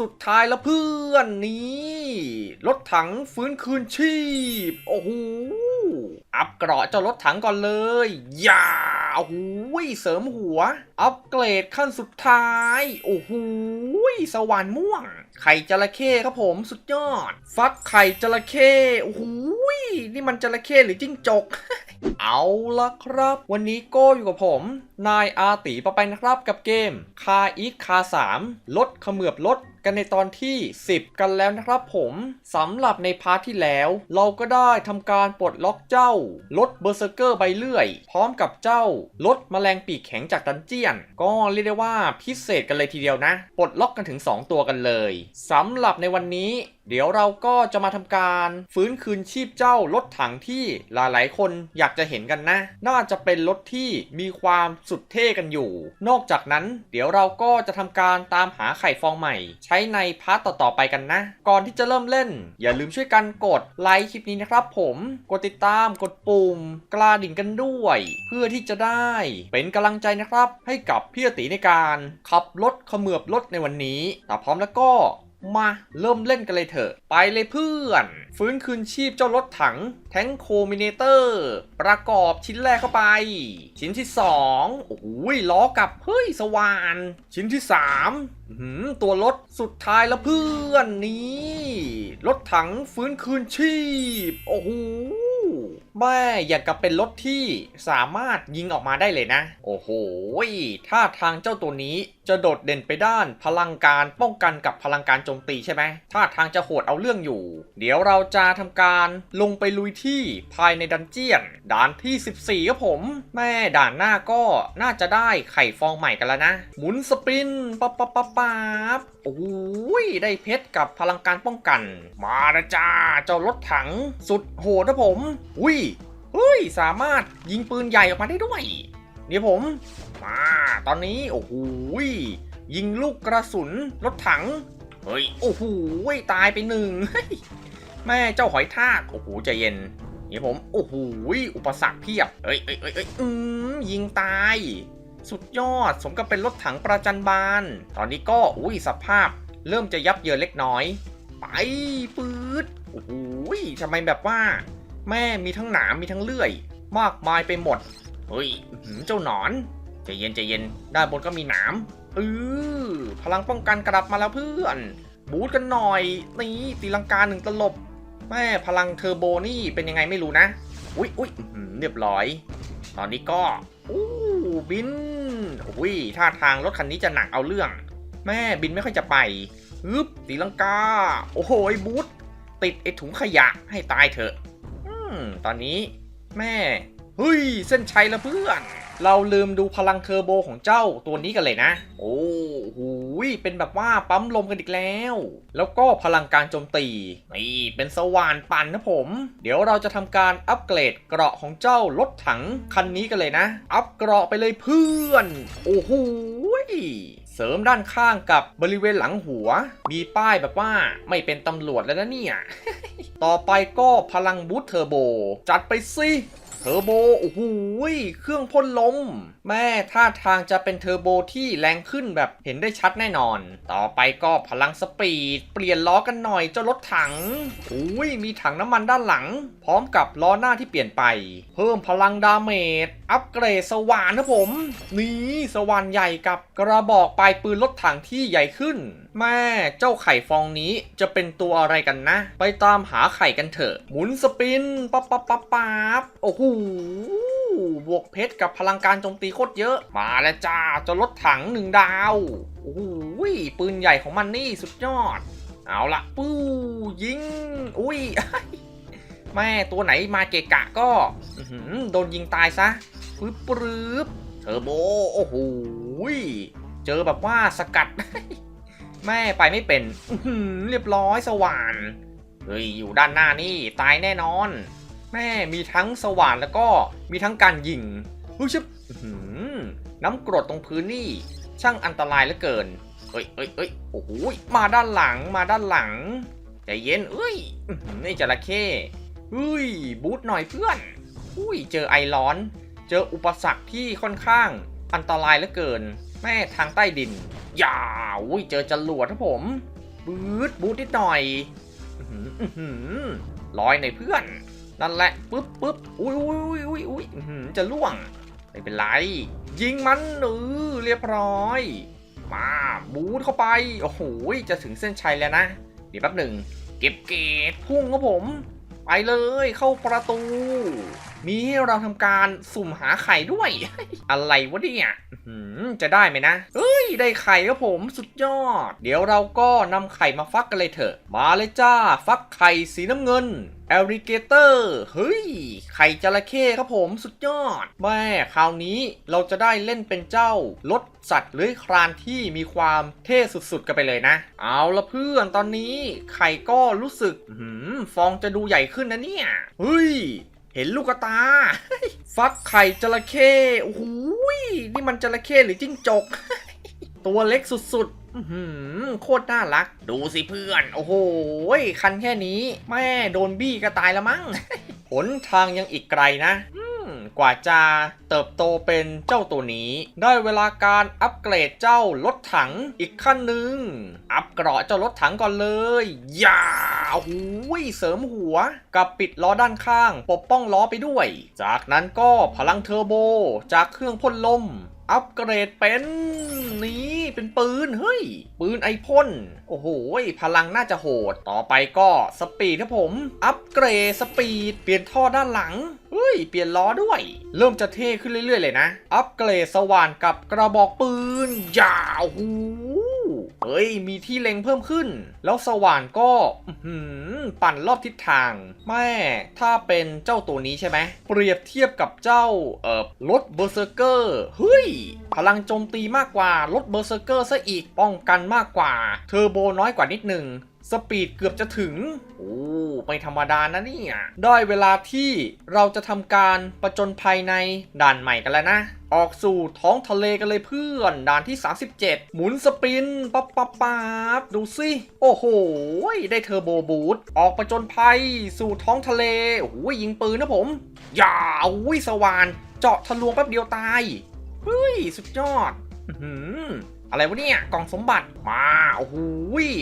สุดท้ายแล้วเพื่อนนี้รถถังฟื้นคืนชีพ โอ้โห อัพเกราะเจ้ารถถังก่อนเลยอย่าโอ้โหเสริมหัว อัปเกรดขั้นสุดท้าย โอ้โหสว่านม่วง ไข่จระเข้ครับผมสุดยอด ฟักไข่จระเข้โอ้โหนี่มันจระเข้หรือจิ้งจกเอาละครับ วันนี้โก้อยู่กับผม นายอาตีปะไปนะครับกับเกม คาอีทคา3ลดขมือบลด กันในตอนที่ 10 กันแล้วนะครับผมสำหรับในพาร์ทที่แล้ว เราก็ได้ทำการปลดล็อกเจ้าลดเบอร์เซอร์เกอร์ใบเลื่อย พร้อมกับเจ้าลดแมลงปีกแข็งจากดันเจียน ก็เรียกได้ว่าพิเศษกันเลยทีเดียวนะ ปลดล็อกกันถึง 2 ตัวกันเลยสำหรับในวันนี้เดี๋ยวเราก็จะมาทำการฟื้นคืนชีพเจ้ารถถังที่หลายๆ คนอยากจะเห็นกันนะ น่าจะเป็นรถที่มีความสุดเท่กันอยู่ นอกจากนั้น เดี๋ยวเราก็จะทำการตามหาไข่ฟองใหม่ ใช้ในพาร์ตต่อๆไปกันนะ ก่อนที่จะเริ่มเล่น อย่าลืมช่วยกันกดไลค์คลิปนี้นะครับผมกดติดตามกดปุ่ม กระดิ่งกันด้วย เพื่อที่จะได้เป็นกำลังใจนะครับ ให้กับพี่ติในการขับรถขมือบรถในวันนี้ถ้าพร้อมแล้วก็มาเริ่มเล่นกันเลยเถอะ ไปเลยเพื่อน ฟื้นคืนชีพเจ้ารถถัง แทงโคมิเนเตอร์ ประกอบชิ้นแรกเข้าไป ชิ้นที่ 2 โอ้โหล้อกับ เฮ้ย สว่าน ชิ้นที่3หืม ตัวรถสุดท้ายแล้วเพื่อนนี้รถถังฟื้นคืนชีพ โอ้โหแม่อยากกับเป็นรถที่สามารถยิงออกมาได้เลยนะ โอ้โหท่าทางเจ้าตัวนี้ จะโดดเด่นไปด้านพลังการป้องกันกับพลังการโจมตีใช่ไหมท่าทางจะโหดเอาเรื่องอยู่ เดี๋ยวเราจะทำการลงไปลุยที่ภายในดันเจียน ด่านที่ 14ครับผม แม่ด่านหน้าก็น่าจะได้ไข่ฟองใหม่กันแล้วนะ หมุนสปินปั๊บปั๊บปั๊บปั๊บโอ้ยได้เพชรกับพลังการป้องกัน มาละจ้าเจ้ารถถังสุดโหดนะผม อุ้ยเฮ้ยสามารถยิงปืนใหญ่ออกมาได้ด้วยเดี๋ยวผม มา ตอนนี้โอ้โหยิงลูกกระสุนรถถัง เฮ้ย โอ้โหตายไปหนึ่งแม่เจ้าหอยทากโอ้โหใจเย็นเดี๋ยวผม โอ้โหอุปสรรคเพียบเอ้ยเอ้ยเอ้ยเอ้ยอืมยิงตาย สุดยอดสมกับเป็นรถถังประจันบาน ตอนนี้ก็อุ้ยสภาพ เริ่มจะยับเยินเล็กน้อย ไปปืดโอ้โหทำไมแบบว่า แม่มีทั้งหนามมีทั้งเลื่อย มากมายไปหมด เฮ้ยเจ้าหนอน ใจเย็นใจเย็น ด้านบนก็มีหนามเออพลังป้องกันกลับมาแล้วเพื่อน บูทกันหน่อย นี่ตีลังกาหนึ่งตลบ แม่พลังเทอร์โบนี่เป็นยังไงไม่รู้นะ อุ๊ยอุ๊ยเรียบร้อย ตอนนี้ก็อู้บินอุ้ยท่าทางรถคันนี้จะหนักเอาเรื่อง แม่บินไม่ค่อยจะไปฮึบตีลังกา โอ้โหบูทติดไอถุงขยะให้ตายเถอะ อืมตอนนี้ แม่เฮ้ยเส้นชัยละเพื่อน เราลืมดูพลังเทอร์โบของเจ้าตัวนี้กันเลยนะ โอ้โหยเป็นแบบว่าปั๊มลมกันอีกแล้ว แล้วก็พลังการโจมตี นี่เป็นสว่านปั่นนะผม เดี๋ยวเราจะทำการอัปเกรดเกราะของเจ้ารถถังคันนี้กันเลยนะ อัปเกราะไปเลยเพื่อน โอ้โหยเสริมด้านข้างกับบริเวณหลังหัว มีป้ายแบบว่าไม่เป็นตำรวจแล้วนะเนี่ย ต่อไปก็พลังบูทเทอร์โบ จัดไปสิ เทอร์โบ โอ้โหเครื่องพ่นลม แม่ท่าทางจะเป็นเทอร์โบที่แรงขึ้นแบบเห็นได้ชัดแน่นอน ต่อไปก็พลังสปีด เปลี่ยนล้อกันหน่อยเจ้ารถถังโอ้ยมีถังน้ำมันด้านหลัง พร้อมกับล้อหน้าที่เปลี่ยนไป เพิ่มพลังดาเมจ อัปเกรดสว่านนะผม นี่สว่านใหญ่กับกระบอกปลายปืนรถถังที่ใหญ่ขึ้น แม่เจ้าไข่ฟองนี้จะเป็นตัวอะไรกันนะ ไปตามหาไข่กันเถอะ หมุนสปินปั๊บปั๊บปั๊บปั๊บโอ้โหบวกเพชรกับพลังการโจมตีโคตรเยอะ มาแล้วจ้าจ้ารถถังหนึ่งดาวโอ้โหปืนใหญ่ของมันนี่สุดยอด เอาละปู้ยิง อุ้ยแม่ตัวไหนมาเกะกะก็โดนยิงตายซะปึ๊บปรึบเทอร์โบโอ้โหเจอแบบว่าสกัด แม่ไปไม่เป็นเรียบร้อยสว่านเฮ้ยอยู่ด้านหน้านี่ตายแน่นอน แม่มีทั้งสว่านแล้วก็มีทั้งการยิงเฮ้ยชิบน้ำกรดตรงพื้นนี่ ช่างอันตรายเหลือเกินเอ้ยเอ้ยเอ้ยโอ้โหมาด้านหลังมาด้านหลังใจเย็นเอ้ยนี่จระเข้เฮ้ยบูทหน่อยเพื่อนอุ้ยเจอไอร้อน เจออุปสรรคที่ค่อนข้างอันตรายเหลือเกิน แม่ทางใต้ดินอย่าอุ้ยเจอจรวดครับผมปื๊ดบูทนิดหน่อยหืออื้อหือลอยในเพื่อน นั่นแหละปึ๊บปึ๊บอุ้ยอุ้ยอุ้ยอุ้ยอื้อหือจะล่วงไม่เป็นไร ยิงมันเออเรียบร้อย มาบูทเข้าไป โอ้โหจะถึงเส้นชัยแล้วนะ เดี๋ยวแป๊บหนึ่ง เก็บเกตพุ่งครับผม ไปเลยเข้าประตู มีให้เราทำการสุ่มหาไข่ด้วย อะไรวะเนี่ยจะได้ไหมนะเอ้ย ได้ไข่ครับผมสุดยอด เดี๋ยวเราก็นำไข่มาฟักกันเลยเถอะ มาเลยจ้า ฟักไข่สีน้ำเงินแอริเกเตอร์เฮ้ย ไข่จระเข้ครับผมสุดยอด แม่คราวนี้เราจะได้เล่นเป็นเจ้ารถสัตว์เลื้อยคลานที่มีความเท่สุดๆ กันไปเลยนะ เอาละเพื่อนตอนนี้ไข่ก็รู้สึกหือฟองจะดูใหญ่ขึ้นนะเนี่ย เฮ้ย เห็นลูกตา ฟักไข่จระเข้โอ้โหยนี่มันจระเข้หรือจิ้งจก ตัวเล็กสุดๆอืโคตรน่ารัก ดูสิเพื่อน โอ้โหยคันแค่นี้ แม่โดนบี้ก็ตายละมั้งหนทางยังอีกไกลนะอื กว่าจะเติบโตเป็นเจ้าตัวนี้ ได้เวลาการอัปเกรดเจ้ารถถังอีกขั้นหนึ่ง อัปเกราะเจ้ารถถังก่อนเลยอย่าหูยเสริมหัว กับปิดล้อด้านข้าง ปกป้องล้อไปด้วย จากนั้นก็พลังเทอร์โบ จากเครื่องพ่นลม อัปเกรดเป็นนี่เป็นปืน เฮ้ย ปืนไอพ่น โอ้โห พลังน่าจะโหด ต่อไปก็สปีดครับผม อัปเกรดสปีด เปลี่ยนท่อด้านหลัง เฮ้ย เปลี่ยนล้อด้วย เริ่มจะเท่ขึ้นเรื่อยๆเลยนะ อัปเกรดสว่านกับกระบอกปืนยาวหู เฮ้ย มีที่เล็งเพิ่มขึ้น แล้วสว่านก็หือปั่นรอบทิศทาง แม่ ถ้าเป็นเจ้าตัวนี้ใช่ไหม เปรียบเทียบกับเจ้า เอ่อรถเบอร์เซอร์เกอร์ เฮ้ย พลังโจมตีมากกว่ารถเบอร์เซอร์เกอร์ซะอีก ป้องกันมากกว่า เทอร์โบน้อยกว่านิดหนึ่ง สปีดเกือบจะถึง โอ้ไม่ธรรมดานะเนี่ยได้เวลาที่เราจะทำการประจนภัยในด่านใหม่กันแล้วนะ ออกสู่ท้องทะเลกันเลยเพื่อน ด่านที่ 37 หมุนสปินปั๊บปั๊บปั๊บดูสิ โอ้โห ได้เทอร์โบบูทออกประจนภัยสู่ท้องทะเล โอ้โหยิงปืนนะผม อย่าอุ้ยสว่าน เจาะทะลวงแป๊บเดียวตาย เฮ้ย สุดยอด อื้ อะไรวะเนี่ย กล่องสมบัติมา โอ้โห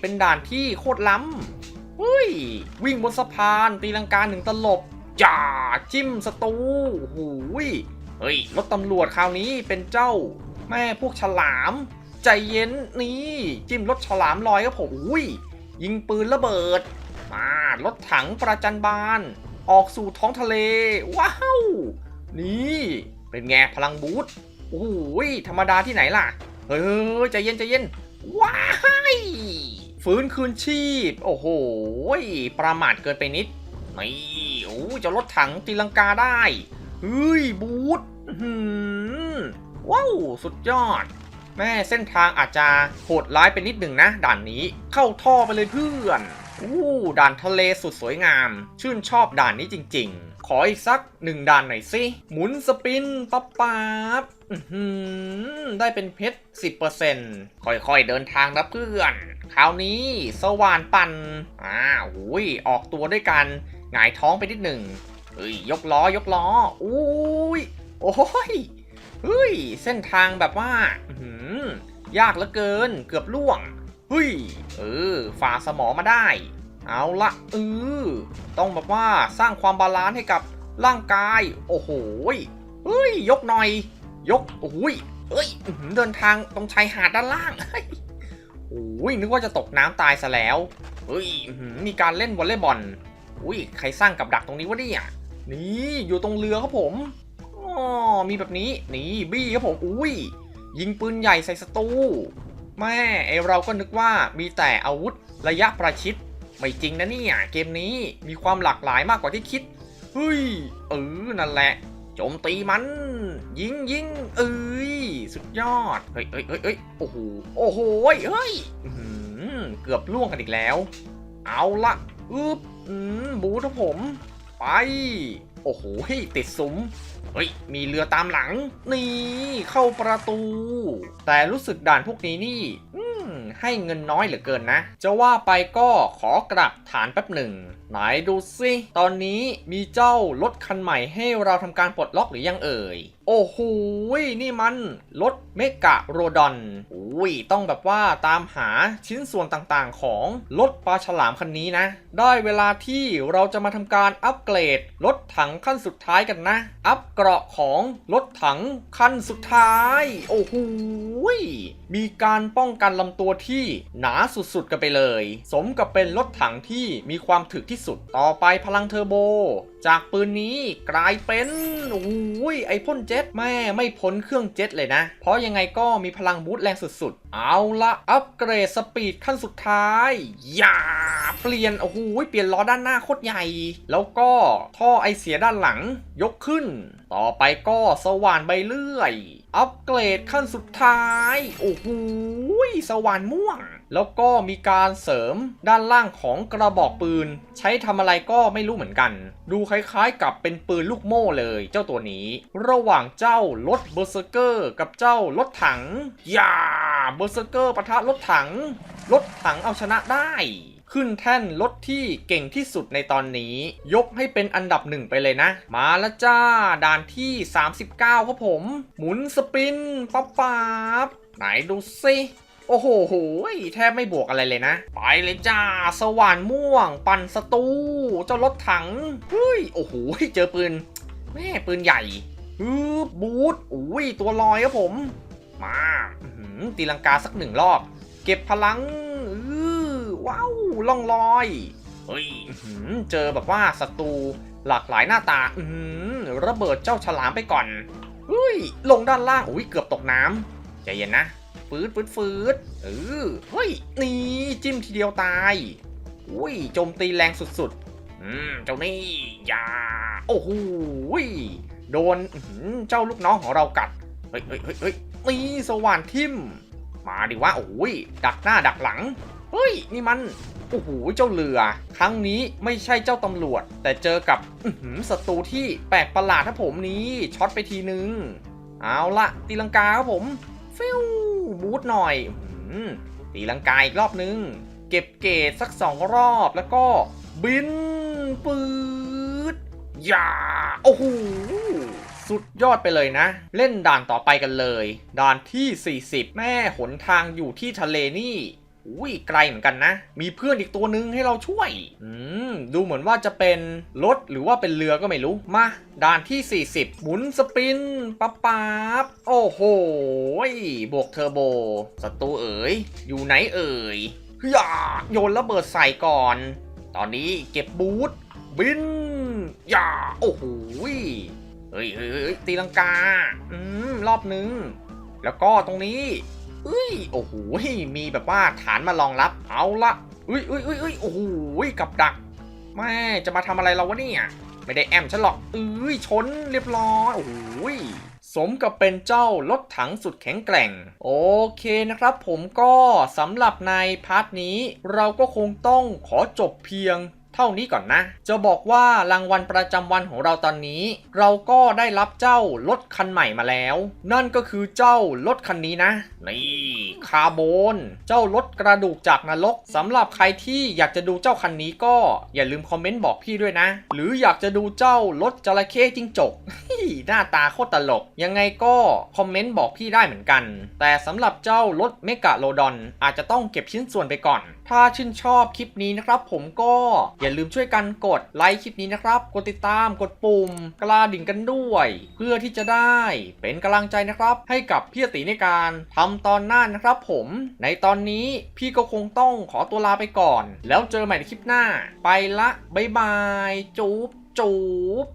เป็นด่านที่โคตรล้ำเฮ้ย วิ่งบนสะพานตีลังกาหนึ่งตลบจ่าจิ้มศัตรูโอ้โหยเฮ้ย รถตำรวจคราวนี้เป็นเจ้า แม่พวกฉลาม ใจเย็นนี่ จิ้มรถฉลามลอยครับผมอุ้ย ยิงปืนระเบิด มารถถังประจันบาน ออกสู่ท้องทะเล ว้าว นี่ เป็นไงพลังบูทโอ้โหยธรรมดาที่ไหนล่ะ เฮ้ยใจเย็นใจเย็น ว้ายฟื้นคืนชีพ โอ้โห ประมาทเกินไปนิด นี่โอ้จะรถถังตีลังกาได้ เฮ้ย บูทอื้อหือว้าว สุดยอด แม่เส้นทางอาจจะโหดร้ายไปนิดหนึ่งนะ ด่านนี้เข้าท่อไปเลยเพื่อนอู้ด่านทะเลสุดสวยงาม ชื่นชอบด่านนี้จริง ๆ ขออีกสักหนึ่งด่านหน่อยสิ หมุนสปินปั๊บปั๊บ ได้เป็นเพชร10%ค่อยๆเดินทางนะเพื่อน คราวนี้สว่านปั่นอ้าวอุ้ยออกตัวด้วยกันหงายท้องไปนิดหนึ่งเฮ้ยยกล้อยกล้ออุ้ยโอ้ยเฮ้ยเส้นทางแบบว่าอื้อหือยากเหลือเกินเกือบล่วงเฮ้ยเออฝ่าสมอมาได้ เอาละเออต้องแบบว่าสร้างความบาลานซ์ให้กับร่างกาย โอ้โหเฮ้ยยกหน่อย ยกโอ้ยเอ้ยเดินทางตรงชายหาดด้านล่างโอ้ยนึกว่าจะตกน้ำตายซะแล้วเฮ้ยมีการเล่นวอลเลย์บอลอุ้ยใครสร้างกับดักตรงนี้วะเนี่ยนี่อยู่ตรงเรือครับผมอ๋อมีแบบนี้นี่บี้ครับผมอุ้ยยิงปืนใหญ่ใส่ศัตรูแม่ไอเราก็นึกว่ามีแต่อาวุธระยะประชิดไม่จริงนะเนี่ยเกมนี้มีความหลากหลายมากกว่าที่คิดเฮ้ยเออนั่นแหละ จมตีมัน ยิงยิงเอ้ยสุดยอดเฮ้ยเฮ้ยเฮ้ยโอ้โหโอ้โหเฮ้ยเกือบล่วงกันอีกแล้ว เอาละอึบบูทผม ไป โอ้โหติดซุ้มเฮ้ย มีเรือตามหลัง นี่ เข้าประตู แต่รู้สึกด่านพวกนี้นี่ ให้เงินน้อยเหลือเกินนะ จะว่าไปก็ขอกลับฐานแป๊บหนึ่ง ไหนดูสิ ตอนนี้มีเจ้ารถคันใหม่ให้เราทำการปลดล็อกหรือยังเอ่ย โอ้โหนี่มันรถเมกะโรดอนอุ้ยต้องแบบว่าตามหาชิ้นส่วนต่างๆของรถปลาฉลามคันนี้นะ ได้เวลาที่เราจะมาทำการอัปเกรดรถถังขั้นสุดท้ายกันนะ อัปเกราะของรถถังขั้นสุดท้าย โอ้โหมีการป้องกันลำตัวที่หนาสุดๆกันไปเลย สมกับเป็นรถถังที่มีความถึกที่สุดต่อไปพลังเทอร์โบ จากปืนนี้กลายเป็นโอ้ยไอพ่นเจ็ตแม่ไม่พ้นเครื่องเจ็ตเลยนะ เพราะยังไงก็มีพลังบูตแรงสุดๆ เอาละอัปเกรดสปีดขั้นสุดท้าย อย่า เปลี่ยนโอ้โหเปลี่ยนล้อด้านหน้าโคตรใหญ่ แล้วก็ท่อไอเสียด้านหลังยกขึ้น ต่อไปก็สว่านใบเลื่อย อัปเกรดขั้นสุดท้าย โอ้โหสว่านม่วง แล้วก็มีการเสริมด้านล่างของกระบอกปืน ใช้ทำอะไรก็ไม่รู้เหมือนกัน ดูคล้ายๆกับเป็นปืนลูกโม่เลยเจ้าตัวนี้ ระหว่างเจ้ารถเบอร์เซอร์เกอร์กับเจ้ารถถัง อย่าเบอร์เซอร์เกอร์ปะทะรถถัง รถถังเอาชนะได้ขึ้นแท่นรถที่เก่งที่สุดในตอนนี้ ยกให้เป็นอันดับหนึ่งไปเลยนะ มาแล้วจ้า ด่านที่ 39 ครับผม หมุนสปินปั๊บปั๊บไหนดูสิ โอ้โหโหยแทบไม่บวกอะไรเลยนะ ไปเลยจ้า สว่านม่วง ปั่นสตู เจ้ารถถังเฮ้ย โอ้โห เจอปืน แม่ปืนใหญ่ฮึบบูทอุ้ย ตัวลอยครับผม มาตีลังกาสักหนึ่งรอบ เก็บพลังอื้อว้าว ล่องลอยเฮ้ยเจอแบบว่าศัตรูหลากหลายหน้าตาอือหือระเบิดเจ้าฉลามไปก่อนเฮ้ย ลงด้านล่างอุ้ยเกือบตกน้ำใจเย็นนะ ฟืดฟืดฟืดเออเฮ้ยนี่จิ้มทีเดียวตายอุ้ยโจมตีแรงสุดๆอืมเจ้านี่อยาโอ้โหโดนอื้อหือเจ้าลูกน้องของเรากัดเฮ้ยเฮ้ยเฮ้ยเฮ้ยนี่สว่านทิมมาดิว่าโอ้ยดักหน้าดักหลังเฮ้ยนี่มันโอ้โหเจ้าเรือ ครั้งนี้ไม่ใช่เจ้าตำรวจ แต่เจอกับอืศัตรูที่แปลกประหลาดครับผมนี้ช็อตไปทีนึง เอาละตีลังกาครับผมฟิว บูทหน่อยอตีลังกายอีกรอบนึง เก็บเกตสักสองรอบแล้วก็บินปืดอย่าโอ้โหสุดยอดไปเลยนะ เล่นด่านต่อไปกันเลย ด่านที่ 40 แม่หนทางอยู่ที่ทะเลนี่ อุ้ยไกลเหมือนกันนะ มีเพื่อนอีกตัวนึงให้เราช่วย อืม ดูเหมือนว่าจะเป็นรถหรือว่าเป็นเรือก็ไม่รู้ มา ด่านที่ 40 หมุนสปินปั๊บปั๊บโอ้โห บวกเทอร์โบ ศัตรูเอ๋ย อยู่ไหนเอ่ยอย่าโยนระเบิดใส่ก่อน ตอนนี้เก็บบูทบินอย่าโอ้โห้เฮ้ยเฮ้ยตีลังกา อืม รอบนึง แล้วก็ตรงนี้ เอ้ยโอ้โหมีแบบว่าฐานมารองรับเอาละอุ้ยอุ้ยอุ้ยอุ้ยโอ้โหกับดักแม่จะมาทำอะไรเราวะเนี่ยไม่ได้แอมฉันหรอกเอ้ยชนเรียบร้อยโอ้โหสมกับเป็นเจ้ารถถังสุดแข็งแกร่ง โอเคนะครับผมก็สำหรับในพาร์ทนี้ เราก็คงต้องขอจบเพียง ท่านี้ก่อนนะ จะบอกว่ารางวัลประจำวันของเราตอนนี้ เราก็ได้รับเจ้ารถคันใหม่มาแล้ว นั่นก็คือเจ้ารถคันนี้นะ นี่คาร์บอนเจ้ารถกระดูกจากนรกสำหรับใครที่อยากจะดูเจ้าคันนี้ก็อย่าลืมคอมเมนต์บอกพี่ด้วยนะ หรืออยากจะดูเจ้ารถจระเข้จิ้งจกหน้าตาโคตรตลก ยังไงก็คอมเมนต์บอกพี่ได้เหมือนกัน แต่สำหรับเจ้ารถเมกะโลดอนอาจจะต้องเก็บชิ้นส่วนไปก่อน ถ้าชื่นชอบคลิปนี้นะครับผมก็อย่าลืมช่วยกันกดไลค์คลิปนี้นะครับ กดติดตามกดปุ่มกระดิ่งกันด้วย เพื่อที่จะได้เป็นกำลังใจนะครับ ให้กับพี่ตีในการทำตอนหน้านะครับ ผมในตอนนี้พี่ก็คงต้องขอตัวลาไปก่อน แล้วเจอใหม่ในคลิปหน้า ไปละบ๊ายบาย จูบจูบ